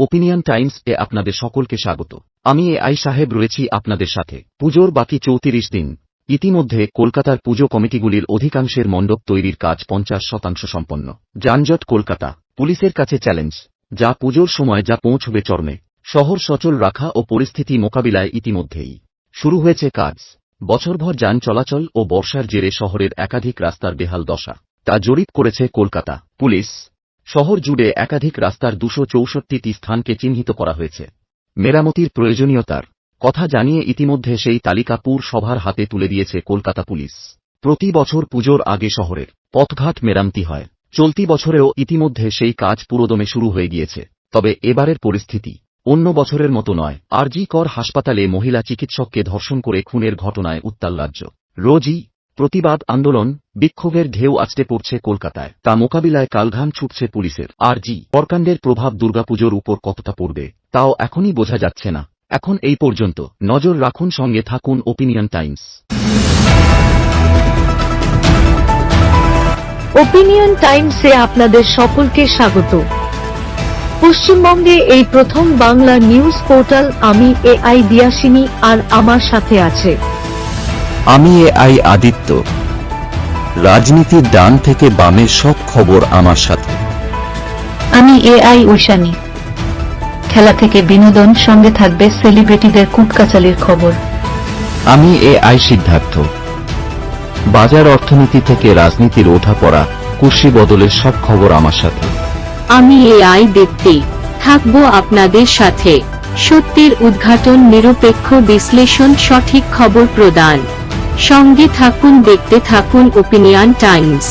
Opinion Times এ আপনাদের সকলকে স্বাগত। আমি এ আই সাহেব রয়েছি আপনাদের সাথে। পুজোর বাকি চৌত্রিশ দিন। ইতিমধ্যে কলকাতার পুজো কমিটিগুলির অধিকাংশের মণ্ডপ তৈরির কাজ পঞ্চাশ শতাংশ সম্পন্ন। যানজট কলকাতা। পুলিশের কাছে চ্যালেঞ্জ। যা পুজোর সময় যা পৌঁছবে চরমে। শহর সচল রাখা ও পরিস্থিতি মোকাবিলায় ইতিমধ্যেই। শুরু হয়েছে কাজ। বছরভর যান চলাচল ও বর্ষার জেরে শহরের একাধিক রাস্তার বেহাল দশা। তা জরিপ করেছে কলকাতা। পুলিশ। শহর জুড়ে একাধিক রাস্তার দুশো চৌষট্টিটি স্থানকে চিহ্নিত করা হয়েছে। মেরামতির প্রয়োজনীয়তার কথা জানিয়ে ইতিমধ্যে সেই তালিকা পুর সভার হাতে তুলে দিয়েছে কলকাতা পুলিশ। প্রতি বছর পুজোর আগে শহরের পথঘাট মেরামতি হয়। চলতি বছরেও ইতিমধ্যে সেই কাজ পুরোদমে শুরু হয়ে গিয়েছে। তবে এবারের পরিস্থিতি অন্য বছরের মতো নয়। আরজি কর হাসপাতালে মহিলা চিকিৎসককে ধর্ষণ করে খুনের ঘটনায় উত্তাল রাজ্য। রোজই প্রতিবাদ আন্দোলন, বিক্ষোভের ঢেউ আছড়ে পড়ছে কলকাতায়। তা মোকাবিলায় কালঘাম ছুটছে পুলিশের। আর জি, পরকাণ্ডের প্রভাব দুর্গাপুজোর উপর কতটা পড়বে, তাও এখনই বোঝা যাচ্ছে না। এখন এই পর্যন্ত, নজর রাখুন সঙ্গে থাকুন ওপিনিয়ন টাইমস ওপিনিয়ন টাইমসে আপনাদের সকলকে স্বাগত। পশ্চিমবঙ্গে এই প্রথম বাংলা নিউজ পোর্টাল আমি এ আই দিয়াসিনী আর আমার সাথে আছে। আমি এ আই আদিত্য। রাজনীতির ডান থেকে বামের সব খবর আমার সাথে। আমি এআই ঐশানী। খেলা থেকে বিনোদন সঙ্গে থাকবে সেলিব্রিটিদের কুটকাচালির খবর। আমি এ আই সিদ্ধার্থ। বাজার অর্থনীতি থেকে রাজনীতির ওঠা পড়া কুশি বদলের সব খবর আমার সাথে। আমি এ আই দেখতে থাকব আপনাদের সাথে। সত্যের উদ্ঘাটন নিরপেক্ষ বিশ্লেষণ সঠিক খবর প্রদান। সঙ্গে থাকুন দেখতে থাকুন ওপিনিয়ন টাইমস